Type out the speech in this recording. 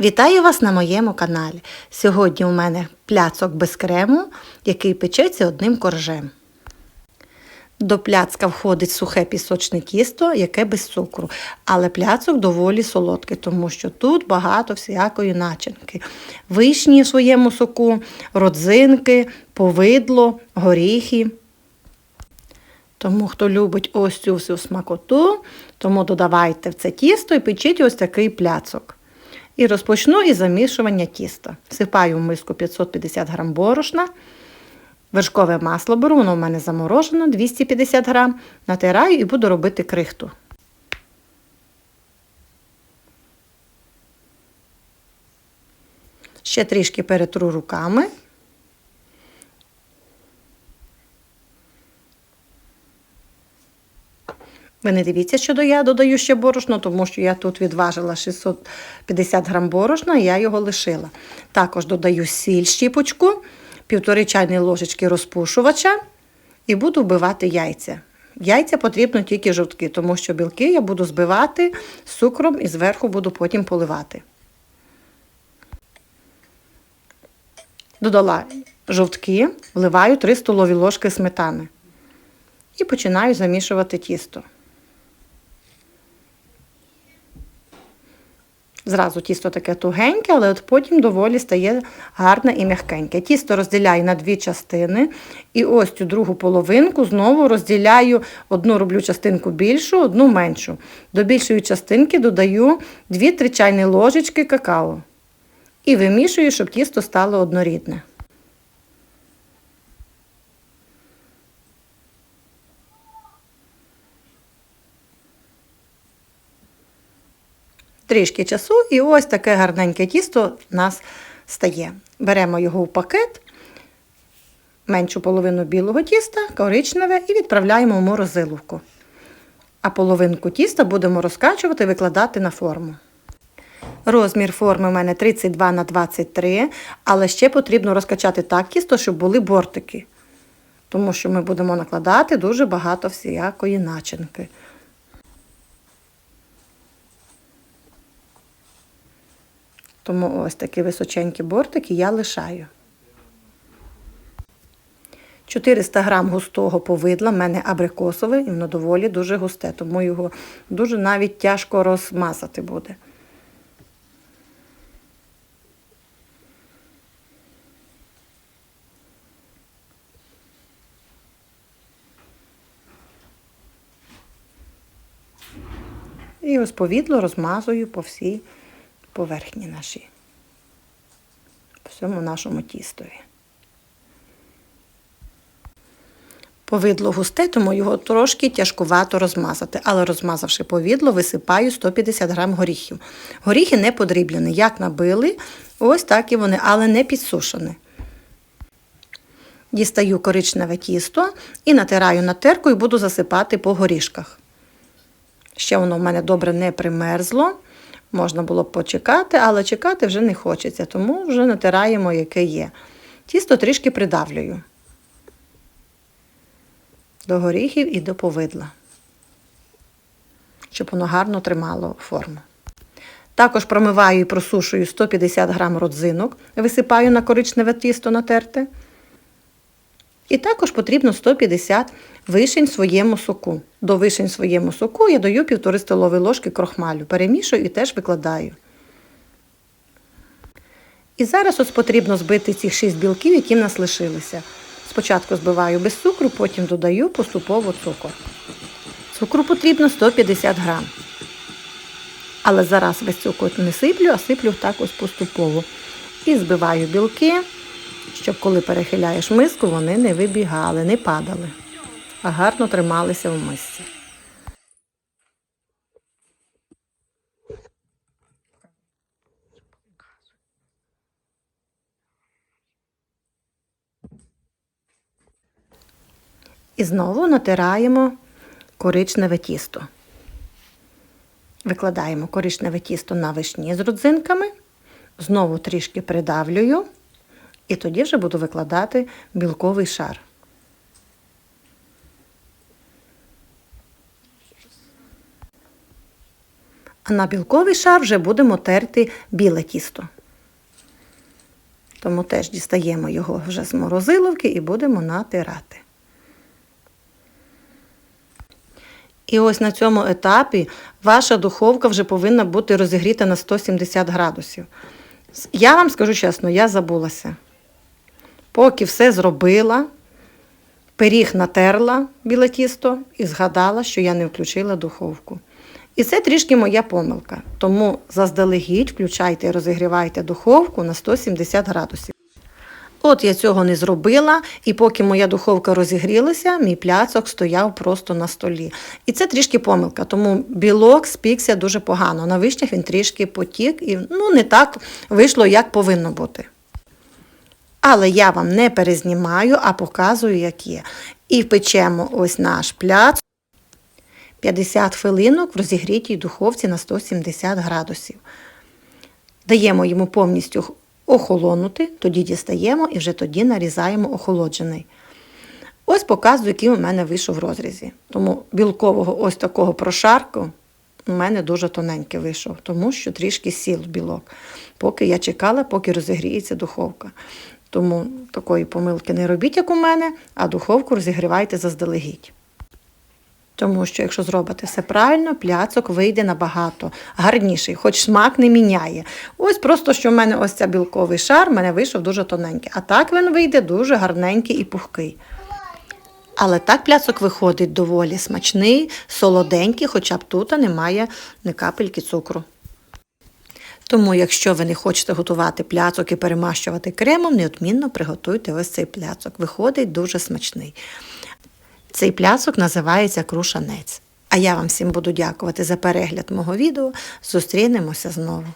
Вітаю вас на моєму каналі. Сьогодні у мене пляцок без крему, який печеться одним коржем. До пляцка входить сухе пісочне тісто, яке без цукру, але пляцок доволі солодкий, тому що тут багато всякої начинки. Вишні в своєму соку, родзинки, повидло, горіхи. Тому, хто любить ось цю всю смакоту, тому додавайте в це тісто і печіть ось такий пляцок. І розпочну із замішування тіста. Всипаю в миску 550 г борошна, вершкове масло беру, воно в мене заморожено 250 г, натираю і буду робити крихту. Ще трішки перетру руками. Ви не дивіться, що я додаю ще борошно, тому що я тут відважила 650 грам борошна, і я його лишила. Також додаю сіль щіпочку, півтори чайні ложечки розпушувача і буду вбивати яйця. Яйця потрібно тільки жовтки, тому що білки я буду збивати з цукром і зверху буду потім поливати. Додала жовтки, вливаю 3 столові ложки сметани і починаю замішувати тісто. Зразу тісто таке тугеньке, але от потім доволі стає гарне і м'якеньке. Тісто розділяю на дві частини. І ось цю другу половинку знову розділяю, одну роблю частинку більшу, одну меншу. До більшої частинки додаю 2-3 чайні ложечки какао. І вимішую, щоб тісто стало однорідне. Трішки часу, і ось таке гарненьке тісто в нас стає. Беремо його в пакет, меншу половину білого тіста, коричневе, і відправляємо в морозиловку. А половинку тіста будемо розкачувати викладати на форму. Розмір форми у мене 32 на 23, але ще потрібно розкачати так тісто, щоб були бортики. Тому що ми будемо накладати дуже багато всіякої начинки. Тому ось такі височенькі бортики я лишаю. 400 грам густого повидла, в мене абрикосове, і воно доволі дуже густе, тому його дуже навіть тяжко розмазати буде. І ось повідло розмазую по всій поверхні нашій, по всьому нашому тістові. Повидло густе, тому його трошки тяжкувато розмазати, але розмазавши повідло, висипаю 150 грам горіхів. Горіхи не подріблені, як набили, ось так і вони, але не підсушені. Дістаю коричневе тісто і натираю на терку і буду засипати по горішках. Ще воно в мене добре не примерзло. Можна було б почекати, але чекати вже не хочеться, тому вже натираємо, яке є. Тісто трішки придавлюю до горіхів і до повидла, щоб воно гарно тримало форму. Також промиваю і просушую 150 г родзинок, висипаю на коричневе тісто натерте. І також потрібно 150 вишень своєму соку. До вишень своєму соку я даю 1,5 столові ложки крохмалю. Перемішую і теж викладаю. І зараз ось потрібно збити цих 6 білків, які в нас лишилися. Спочатку збиваю без цукру, потім додаю поступово цукор. Цукру потрібно 150 грам. Але зараз весь цукор не сиплю, а сиплю так ось поступово. І збиваю білки щоб коли перехиляєш миску, вони не вибігали, не падали, а гарно трималися в мисці. І знову натираємо коричневе тісто. Викладаємо коричневе тісто на вишні з родзинками, знову трішки придавлюю. І тоді вже буду викладати білковий шар. А на білковий шар вже будемо терти біле тісто. Тому теж дістаємо його вже з морозиловки і будемо натирати. І ось на цьому етапі ваша духовка вже повинна бути розігріта на 170 градусів. Я вам скажу чесно, я забулася. Поки все зробила, пиріг натерла біле тісто і згадала, що я не включила духовку. І це трішки моя помилка. Тому заздалегідь включайте і розігрівайте духовку на 170 градусів. От я цього не зробила, і поки моя духовка розігрілася, мій пляцок стояв просто на столі. І це трішки помилка, тому білок спікся дуже погано. На вишнях він трішки потік і ну, не так вийшло, як повинно бути. Але я вам не перезнімаю, а показую, як є. І печемо ось наш пляц 50 хвилинок в розігрітій духовці на 170 градусів. Даємо йому повністю охолонути, тоді дістаємо і вже тоді нарізаємо охолоджений. Ось показую, який у мене вийшов в розрізі. Тому білкового ось такого прошарку у мене дуже тоненький вийшов, тому що трішки сіл білок, поки я чекала, поки розігріється духовка. Тому такої помилки не робіть, як у мене, а духовку розігрівайте заздалегідь. Тому що, якщо зробите все правильно, пляцок вийде набагато гарніший, хоч смак не міняє. Ось просто, що в мене ось ця білковий шар, в мене вийшов дуже тоненький. А так він вийде дуже гарненький і пухкий. Але так пляцок виходить доволі смачний, солоденький, хоча б тут немає ні капельки цукру. Тому, якщо ви не хочете готувати пляцок і перемащувати кремом, неодмінно приготуйте ось цей пляцок. Виходить дуже смачний. Цей пляцок називається крушанець. А я вам всім буду дякувати за перегляд мого відео. Зустрінемося знову.